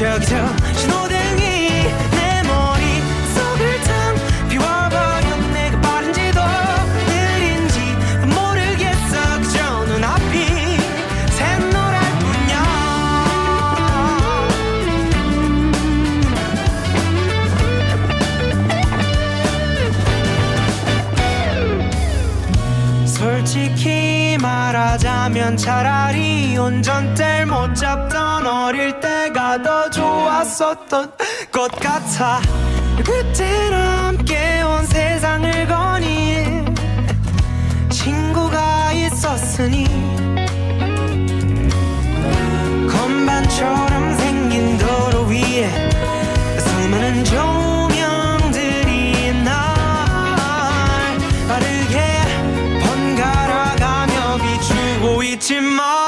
저기 저 신호 말하자면 차라리 운전대를 못 잡던 어릴 때가 더 좋았었던 것 같아. 그때는 함께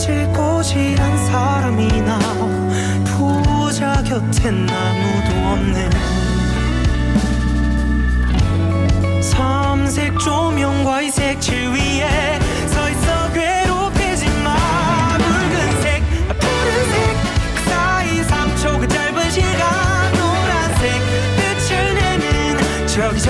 꼬질꼬질한 사람이나 부자 곁엔 아무도 없는 삼색 조명과 이색 지위에 서 있어 괴롭히지 마. 붉은색 푸른색 그 사이 3초 그 짧은 시간 노란색 빛을 내는 저기